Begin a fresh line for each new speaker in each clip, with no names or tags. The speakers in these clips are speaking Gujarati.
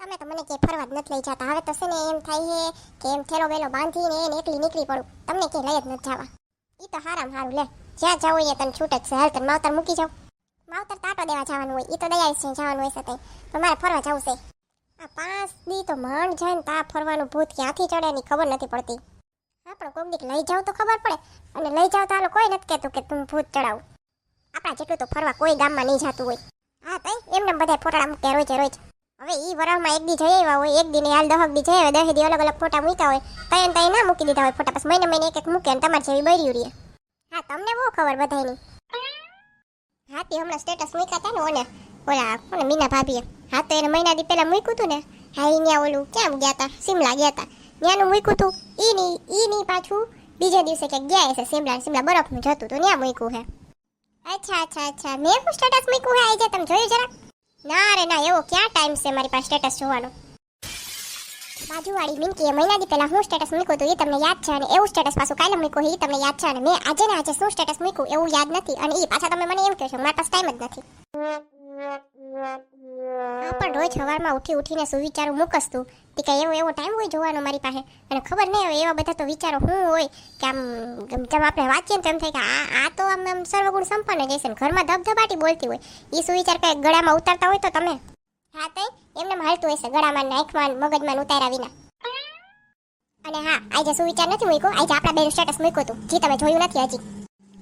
તમે તો મને કે ફરવા જ નથી લઈ જતા. હવે તો છે ને એમ થાય છે કે એમ થેલો વેલો બાંધીને એને એકલી નીકળી પડું. તમને કે લઈ જ નથી જવા. એ તો હારામ હારું. લે, જ્યાં જવું હોય તને છૂટ જ છે. હાલ તને માવતર મૂકી જાવ માવતર તાટો દેવા જવાનું હોય. એ તો દયા છે, જવાનું હોય છે પણ મારે ફરવા જવું છે. આ પાંચ દી તો માંડ જાય ને તા ફરવાનું ભૂત ક્યાંથી ચડે એની ખબર નથી પડતી. હા, પણ કોક દીક લઈ જાવ તો ખબર પડે. અને લઈ જાવ તો હાલો કોઈ નથી કહેતું કે તું ભૂત ચડાવું. આપણા જેટલું તો ફરવા કોઈ ગામમાં નહીં જતું હોય. હા, તઈ. એમને બધા ફોટાડા મૂકે રોજ રોજ. હવે ઈ વરાહમાં એક દી જઈ આવ્યા હોય, એક દી ને હાલ દહક દી જઈ આવ્યા દસ દી અલગ અલગ ફોટા મૂક્યા હોય તઈ ને તઈ ના મૂકી દીધા હોય ફોટા પછી મહિને મહિને એક એક મૂકે અને તમારે જેવી બર્યું રહે. હા, તમને બહુ ખબર બધાની હા, તે હમણાં સ્ટેટસ મૂક્યા હતા ને ઓને, ઓલા કોને, મીના ભાભીએ. હા, તો એને મહિના દી પહેલા મૂક્યું હતું ને, હા એ ન્યા ઓલું ક્યાં ગયા હતા સિમલા ગયા હતા ત્યાંનું મૂક્યું હતું ઈ ની ઈ ની પાછું બીજા દિવસે ક્યાંક ગયા હશે સિમલા ને સિમલા બરફનું જતું હતું ત્યાં મૂક્યું હે. અચ્છા અચ્છા અચ્છા, મેં સ્ટેટસ મૂક્યું હે? આજે તમે જોયું જરા ના રે, ના, એવો ક્યાં ટાઈમ છે મારી પાસે સ્ટેટસ જોવાનો? બાજુવાળી મિનકીએ મહિના દી પહેલા હું સ્ટેટસ મૂક્યું હતું, એ તમને યાદ છે અને એવું સ્ટેટસ પાછું કાલે મૂક્યું એ તમને યાદ છે અને મેં આજે ને આજે શું સ્ટેટસ મૂક્યું એવું યાદ નથી અને એ પાછા તમે મને એમ કહો છો પાસે ટાઈમ જ નથી. પણ રોજ સવારમાં ઉઠી ઉઠીને સુવિચારો વિચારું મૂકસ તું તે કઈ એવો એવો ટાઈમ હોય જોવાનો મારી પાસે. અને ખબર નહીં હોય એવા બધા તો વિચારો શું હોય કે આમ જેમ આપણે વાંચીએ ને તો થાય કે આ આ તો આમ આમ સર્વગુણ સંપન્ન જ હશે ને. ઘરમાં ધબધબાટી બોલતી હોય. એ સુવિચાર કંઈ ગળામાં ઉતારતા હોય તો તમે? હા તો એમને હાલતું હશે ગળામાં નાખમાં મગજમાં ઉતાર્યા વિના. અને હા આજે સુવિચાર નથી મૂક્યો આજે આપણા બેનું સ્ટેટસ મૂક્યું હતું જે તમે જોયું નથી હજી.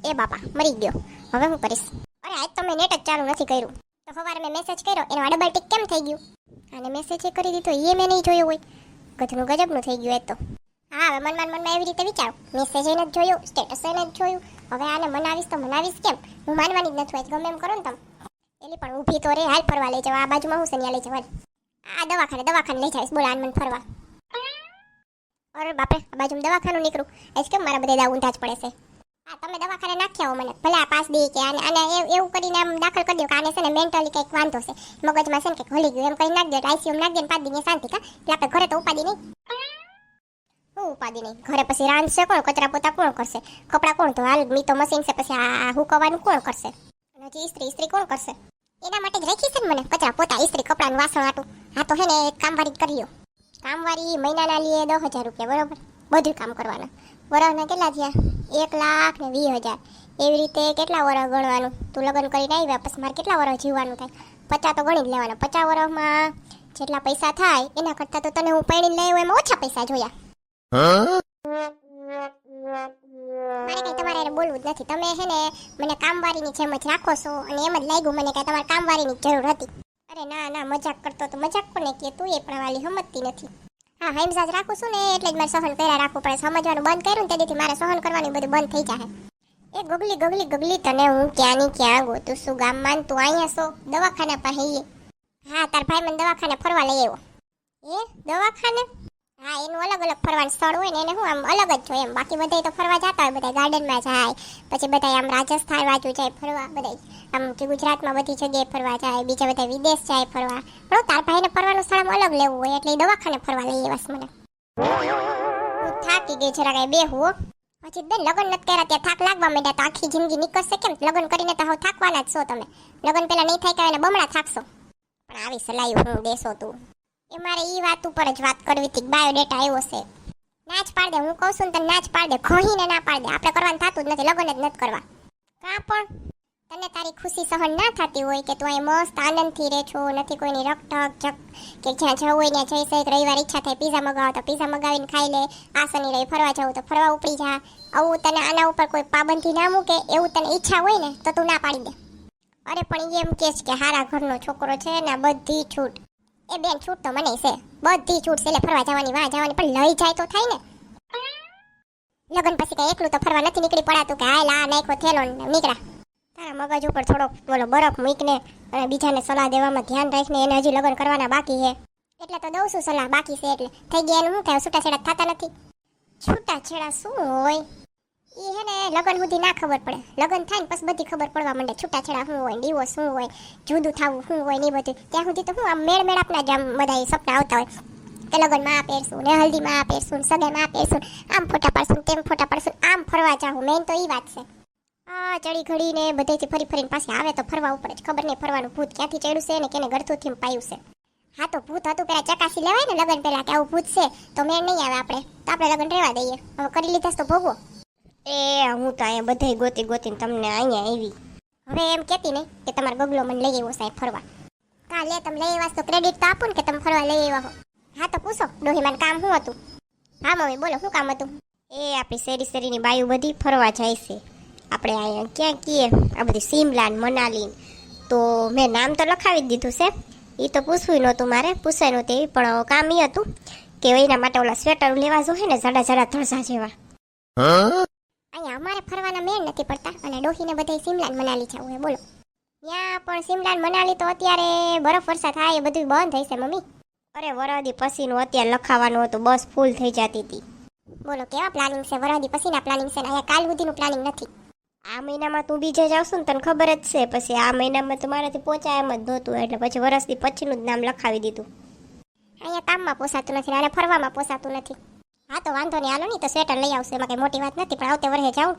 એ બાપા, મરી ગયો. હવે હું કરીશ? અરે આજ તો મેં નેટ જ ચાલુ નથી કર્યું. તો સવારે મેં મેસેજ કર્યો, એનો ડબલ ટિક કેમ થઈ ગયું? અને મેસેજ એ કરી દીધો એ મેં નહીં જોયો હોય. ગજનું ગજબનું થઈ ગયું એ તો. હા, હવે મનમાં મનમાં એવી રીતે વિચારો. મેસેજ એને જ જોયો સ્ટેટસ એને જ જોયું. હવે આને મનાવીશ તો મનાવીશ કેમ? હું માનવાની જ નથી હોય, ગમે એમ કરો ને તમે. એલી પણ ઊભી તો રે, હાલ ફરવા લઈ જવા આ બાજુમાં હું સનિયા લઈ જવા આ દવાખાને દવાખાને લઈ જઈશ બોલા મને ફરવા. અરે બાપરે, આ બાજુમાં દવાખાનું નીકળું. આજ કેમ મારા બધા દાવ ઊંધા જ પડે છે? હા, તમે દવાખાને નાખ્યા હો મને. ભલે આ પાસ દી કે આને અને એવું કરીને આમ દાખલ કરી દો કે આને છે ને મેન્ટલી કંઈક વાંધો છે. મગજમાં છે ને કંઈક હલી ગયું એમ કહી નાખ દો આઈસીયુ નાખ દે ને પાંચ દીની શાંતિ કા એટલે આપણે ઘરે તો ઉપાડી નહીં. હું ઉપાડી નહીં. ઘરે પછી રાંધશે કોણ? કચરા પોતા કોણ કરશે? કપડાં કોણ હાલ, મી તો મશીન છે, પછી આ હુકવાનું કોણ કરશે? અને હજી ઇસ્ત્રી ઇસ્ત્રી કોણ કરશે? એના માટે જ રાખી છે ને મને કચરા પોતા ઇસ્ત્રી કપડાનું વાસણ આટું. હા તો હે ને જ કર્યો કામવાળી મહિનાના લીએ દસ હજાર રૂપિયા, બરોબર? બધું કામ કરવાના. વરસના કેટલા થયા? એક લાખ ને વીસ હજાર. એવી રીતે કેટલા વરસ ગણવાનું? તું લગ્ન કરીને આવ્યા, પછી મારે કેટલા વરસ જીવવાનું થાય? પચાસ તો ગણી જ લેવાના. પચાસ વરસમાં જેટલા પૈસા થાય, એના કરતાં તો તને હું પૈણી લઈ એમાં ઓછા પૈસા જોયા. મારે કઈ તમારે બોલવું જ નથી. તમે હે ને મને કામવાળીની જેમ જ રાખો છો, અને એમ જ લાગ્યું મને કઈ તમારે કામવાળીની જરૂર હતી. અરે ના ના, મજાક કરતો તો મજાક કોને કે તું એ પ્રવાલી વાલી સમજતી નથી. હા હેમઝાજ રાખું છું ને, એટલે જ મારે સહન કર્યા રાખવું પડે. સમજવાનું બંધ કર્યું ને તેથી મારે સહન કરવાનું બધું બંધ થઈ જાય એ ગગલી ગગલી ગગલી તને હું ક્યાં ગોતું છું ગામમાં ને તું અહીંયા છો? દવાખાના ઈ. હા, તાર ભાઈ મને દવાખાને ફરવા લઈ આવ્યો. એ દવાખાને? હા, એનું અલગ અલગ ફરવાનું સ્થળ હોય ને, એને હું આમ અલગ જ જોઈએ. એમ બાકી બધા તો ફરવા જતા હોય બધા ગાર્ડનમાં જાય, પછી બધા આમ રાજસ્થાન બાજુ જાય ફરવા બધા આમ કે ગુજરાતમાં બધી જગ્યાએ ફરવા જાય, બીજા બધા વિદેશ જાય ફરવા. પણ તાર ભાઈને ફરવાનું સ્થળ આમ અલગ લેવું હોય, એટલે દવાખાને ફરવા લઈ આવ્યા મને. થાકી ગઈ જરા કઈ બેહું, હો. પછી બેન લગ્ન નથી કર્યા, ત્યાં થાક લાગવા માંડ્યા, તો આખી જિંદગી નીકળશે કેમ? લગ્ન કરીને તો હવે થાકવાના જ છો તમે. લગ્ન પહેલાં નહીં થાય કે બમણા થાકશો. પણ આવી સલાહ હું દેશો તું. એ મારે ઈ વાત ઉપર જ વાત કરવી હતી બાયોડેટા આવ્યો છે. ના જ પાડ દે હું કહું છું ને તને ના જ પાડ દે ખોહીને ના પાડ. દે આપણે કરવાનું થતું જ નથી, લગ્ન જ નથી કરવા. કાં પણ? તને તારી ખુશી સહન ના થતી હોય કે તું અહીં મસ્ત આનંદથી રહે છો, નથી કોઈની રકટક જક, કે જ્યાં જવું હોય ત્યાં જઈ શકે, રવિવાર ઈચ્છા થાય પીઝા મગાવો તો પીઝા મગાવીને ખાઈ લે, આ શનિ રવિ ફરવા જવું તો ફરવા ઉપડી જા. આવું તને આના ઉપર કોઈ પાબંધી ના મૂકે, એવું તને ઈચ્છા હોય ને, તો તું ના પાડી દે. અરે પણ એમ કહેશ કે હારા ઘરનો છોકરો છે ને બધી છૂટ. એ બેન છૂટ તો મને છે. બધી છૂટ છે એટલે ફરવા જવાની, વાહ જવાની, પણ લઈ જાય તો થાય ને. લગન પછી કઈ એકલું તો ફરવા નથી નીકળી પડાતું કે હાલ આ નાખો થેલો નીકળ્યા તારા મગજ ઉપર થોડોક બોલો બરફ મૂકને અને બીજાને સલાહ દેવામાં ધ્યાન રાખીને એને હજી લગ્ન કરવાના બાકી છે. એટલે તો દઉં છું સલાહ બાકી છે એટલે. થઈ ગયા એનું શું છૂટા છેડા થતા નથી. છૂટાછેડા શું હોય? એ હે ને લગ્ન સુધી ના ખબર પડે. લગ્ન થાય ને પછી બધી ખબર પડવા માંડે. છૂટાછેડા શું હોય ડિવોર્સ શું હોય, જુદું થવું શું હોય ને બધું. ત્યાં સુધી તો હું આમ મેળ મેળ આપના જ આમ બધા સપના આવતા હોય. કે લગ્નમાં આ પહેરશું ને હલ્દીમાં આ પહેરશું ને સગાઈમાં આ પહેરશું આમ ફોટા પાડશું ને તેમ ફોટા પાડશું આમ ફરવા જાઉં મેન તો એ વાત છે. આ ચડી ઘડીને બધેથી ફરી ફરીને પાછી આવે તો ફરવા ઉપર જ ખબર નહીં ફરવાનું ભૂત ક્યાંથી ચડ્યું છે ને કેને ગળથુથી પાયું છે. હા તો ભૂત હતું પેલા ચકાસી લેવાય ને લગન પહેલાં કે આવું ભૂત છે, તો મેં નહીં આવે આપણે. તો આપણે લગન રહેવા દઈએ. હવે કરી લીધા તો ભોગવો.
એ, હું તો અહીંયા બધાય ગોતી ગોતીને તમને અહીંયા આવી.
હવે એમ કહેતી નહીં કે તમારો ગગલો મને લઈ આવ્યો સાહેબ ફરવા. કા લે, તમે લઈ આવ્યા તો ક્રેડિટ તો આપો ને કે તમે ફરવા લઈ આવ્યા હો. હા, તો પૂછો, ડોહીમાન કામ શું હતું? હા, મમ્મી, બોલો, શું કામ હતું?
એ, આપણી શેરી શેરીની બાયુ બધી ફરવા જાય છે. આપણે અહીંયા ક્યાં કીએ? આ બધી સિમલા ને મનાલી તો મેં નામ તો લખાવી જ દીધું છે. એ તો પૂછવું નહોતું મારે, પૂછાય નહોતું એ પણ કામ એ હતું કે એના માટે ઓલા સ્વેટર લેવા જોઈએ ને જાડા જડા ધળસા જેવા.
અમારે ફરવાના મેળ નથી પડતા. અને ડોહીને બધા સિમલા મનાલી જવું હે બોલો. ત્યાં પણ સિમલા મનાલી તો અત્યારે બરફ વરસાદ થાય, એ બધું બંધ થઈ છે મમ્મી.
અરે, વરદી પછીનું અત્યારે લખાવાનું હતું, બસ ફૂલ થઈ જતી હતી.
બોલો, કેવા પ્લાનિંગ છે? વરદી પછીના પ્લાનિંગ છે અહીંયા કાલ સુધીનું પ્લાનિંગ નથી.
આ મહિનામાં તું બીજે જાવશું ને, તને ખબર જ છે. પછી આ મહિનામાં તમારાથી મારાથી પહોંચાય એમ જ નહોતું, એટલે પછી વરસથી પછીનું જ નામ લખાવી દીધું.
અહીંયા કામમાં પોસાતું નથી અને ફરવામાં પોસાતું નથી. હા, તો વાંધો નહીં. હાલો નહીં, તો સ્વેટર લઈ આવશે. એમાં કંઈ મોટી વાત નથી, પણ આવતે વર્ષે જાઉં.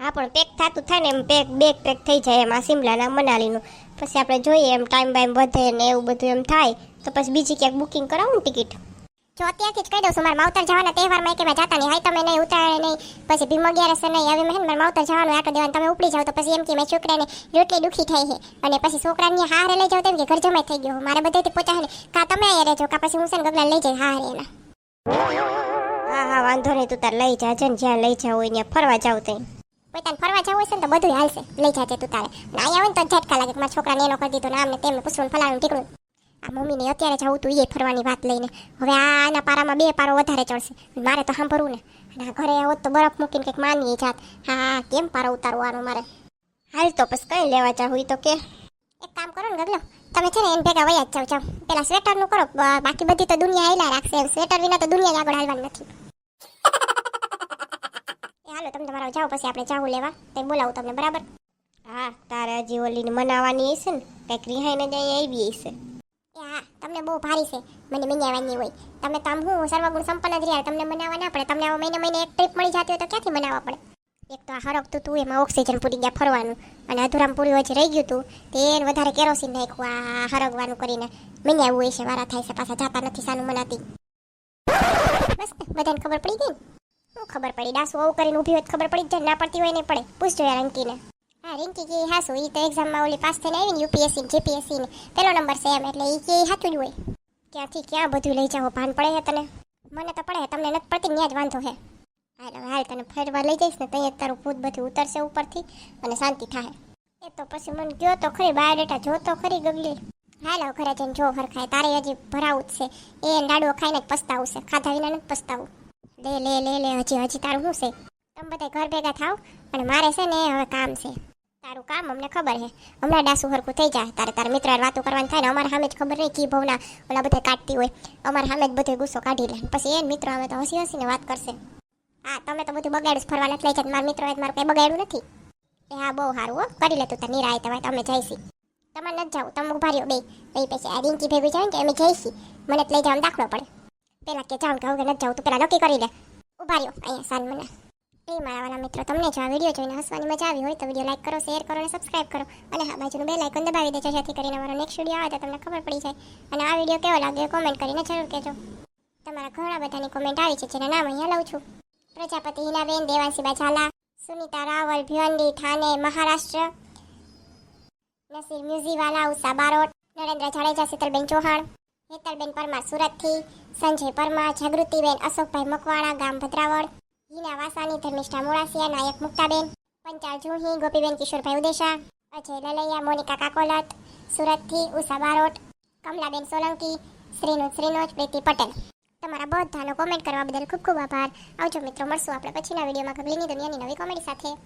હા, પણ પેક થતું થાય ને એમ પેક બેગ પેક થઈ જાય એમ સિમલાના મનાલીનું. પછી આપણે જોઈએ એમ ટાઈમ બાઈમ વધે ને એવું બધું એમ થાય, તો પછી બીજી ક્યાંક બુકિંગ કરાવું ને ટિકિટ
જો અત્યારથી જ કહી દઉં છું, મારા માવતર જવાના તહેવારમાં કે જતા નહીં. હાઈ તમે નહીં ઉતારે નહીં. પછી ભીમ અગિયારસ નહીં હવે મેં મારા માવતર જવાનું, આટો દેવાનું. તમે ઉપડી જાઓ તો પછી એમ કે મેં છોકરાને રોટલી દુખી થઈ છે. અને પછી છોકરાને હારે લઈ જાઓ તેમ કે ઘર જમાઈ થઈ ગયો મારે બધાથી પોતા ને, કાં તમે અહીંયા રહેજો, કા પછી હું છે ને ગગલા લઈ જઈ હારે એના.
હા હા, વાંધો નહીં, તું તાર લઈ જાજે ને જ્યાં લઈ જાવ હોય ત્યાં ફરવા જાવ કોઈ
પોતાને ફરવા જવું હશે ને તો બધું હાલશે. લઈ જાજે તું તારે. ના આવે ને તો ઝટકા લાગે મારા છોકરાને એનો કરી દીધો ને આમને તેમને પૂછવાનું ફલાણું ટીકડું આ મમ્મીને અત્યારે જવું તું એ ફરવાની વાત લઈને. હવે આના પારામાં બે પારો વધારે ચડશે. મારે તો સાંભળવું ને. અને ઘરે આવો તો બરફ મૂકીને કંઈક માનીએ જાત. હા કેમ પારો ઉતારવાનો મારે?
હાલ તો પછી કઈ લેવા જાવ તો કે.
એક કામ કરો ને ગગલો તમે છે ને એને ભેગા વયા જ જાવ જાવ પેલા સ્વેટરનું કરો બાકી બધી તો દુનિયા હેલા રાખશે. એમ સ્વેટર વિના તો દુનિયા આગળ હાલવાની નથી. હાલો તમે તમારા જાઓ પછી આપણે જાવું લેવા. તે બોલાવું તમને બરાબર?
હા તારે હજી ઓલીને મનાવવાની હશે ને કંઈક રિહાઈને જ અહીંયા આવી હશે.
હા તમને બહુ ભારી છે. મને મનાવવાની હોય. તમે તો આમ હું સર્વગુણ સંપન્ન જ રહ્યા તમને મનાવવા ના પડે. તમને આવો મહિને મહિને એક ટ્રીપ મળી જતી હોય તો ક્યાંથી મનાવવા પડે? એક તો આ હરકતું તું એમાં ઓક્સિજન પૂરી ગયા ફરવાનું. અને અધૂરામ પૂરી વચ્ચે રહી ગયું તું, તે વધારે કેરોસીન નાખ્યું આ હરગવાનું કરીને. મનાવવું હોય છે, વારા થાય છે, પાછા જાતા નથી, સાનું મનાતી. બસ બધાને ખબર પડી ગઈ હું ખબર પડી? ડાસુ આવું કરીને ઊભી હોય ખબર પડી જાય, ના પડતી હોય નહીં પડે. પૂછજો યાર અંકીને હા, રિંકી કે હાસુ એ તો એક્ઝામમાં ઓલી પાસ થઈને આવી ને યુપીએસસી જીપીએસસી ને. પેલો નંબર છે એમ, એટલે એ કે હાથું જ હોય. ક્યાંથી ક્યાં બધું લઈ જાઓ, ભાન પડે છે તને? મને તો પડે, તમને નથી પડતી ત્યાં જ વાંધો છે હાલ, હવે હાલ તને ફરવા લઈ જઈશ ને ત્યાં તારું ભૂત બધું ઉતરશે ઉપરથી અને શાંતિ થાય એ તો પછી મને ગયો તો ખરી, બાયોડેટા જો તો ખરી ગગલી. હાલ હવે ઘરે જઈને જો હરખાય તારે હજી ભરાવું જ છે. એ લાડવો ખાઈને જ પસ્તાવું છે. ખાધા વિના નથી પસ્તાવું. લે લે લે લે, હજી હજી તારું શું છે? તમે બધા ઘર ભેગા થાવ અને મારે છે ને હવે કામ છે. તારું કામ અમને ખબર છે હમણાં ડાસુ હરખું થઈ જાય. તારે તારા મિત્ર વાતો કરવાની થાય ને, અમારે સામે જ ખબર નહીં કી ભવના ઓલા બધા કાઢતી હોય. અમારે સામે જ બધો ગુસ્સો કાઢી લે. પછી એ મિત્રો આવે તો હસી હસીને વાત કરશે. હા, તમે તો બધું બગાડ્યું ફરવા નથી લઈ જાય મારા મિત્રો મારું કંઈ બગાડ્યું નથી. એ હા, બહુ સારું, હો. કરી લેતું તું નિરાય તમે તમે જઈશી. તમારે નથી જાવ, તમે ઊભા રહ્યો, બે. પછી પછી આ રિંકી ભેગું જાય કે અમે જઈશી. મને લઈ જવાનો દાખલો પડે. પેલા કે જાઉં કે હવે નથી જાઉં તો પેલા નક્કી કરી લે. ઊભા રહ્યો, અહીંયા સાન મને. એ મારા મિત્રો, તમને જો આ વીડિયો જોઈને હસવાની મજા આવી હોય, તો વીડિયો લાઈક કરો શેર કરો, અને સબસ્ક્રાઇબ કરો. અને હા, બાજુનું બે આઇકન દબાવી દેજો, જેથી કરીને અમારો નેક્સ્ટ વીડિયો આવે, તો તમને ખબર પડી જાય. અને આ વીડિયો કેવો લાગ્યો કોમેન્ટ કરીને જરૂર કહેજો. તમારા ઘણા બધાની કોમેન્ટ આવી છે, જેના નામ અહીંયા લઉં છું. પ્રજાપતિ હિનાબેન દેવાંશીબા ઝાલા, સુનિતા રાવલ, ભિવંડી થાને, મહારાષ્ટ્ર, નસીર મ્યુઝીવાલા, ઉષા બારોટ, નરેન્દ્ર જાડેજા, શીતલબેન ચૌહાણ, હેતલબેન પરમાર સુરતથી, સંજય પરમાર, જાગૃતિબેન, અશોકભાઈ મકવાણા, ગામ ભદ્રાવળ, હિના વાસાની ધર્મિષ્ઠા મોડાસિયા, નાયક મુક્તાબેન, પંચાલ જુહી, ગોપીબેન કિશોરભાઈ ઉદેશા, અજય લલૈયા, મોનિકા કાકોલત, સુરતથી ઉષા બારોટ, કમલાબેન સોલંકી શ્રીનોજ શ્રીનોજ, પ્રીતિ પટેલ. તમારા બધાનો કોમેન્ટ કરવા બદલ ખૂબ ખૂબ આભાર. આવજો મિત્રો, મળશું આપણે પછીના વિડીયોમાં ગગલીની દુનિયાની નવી કોમેડી સાથે.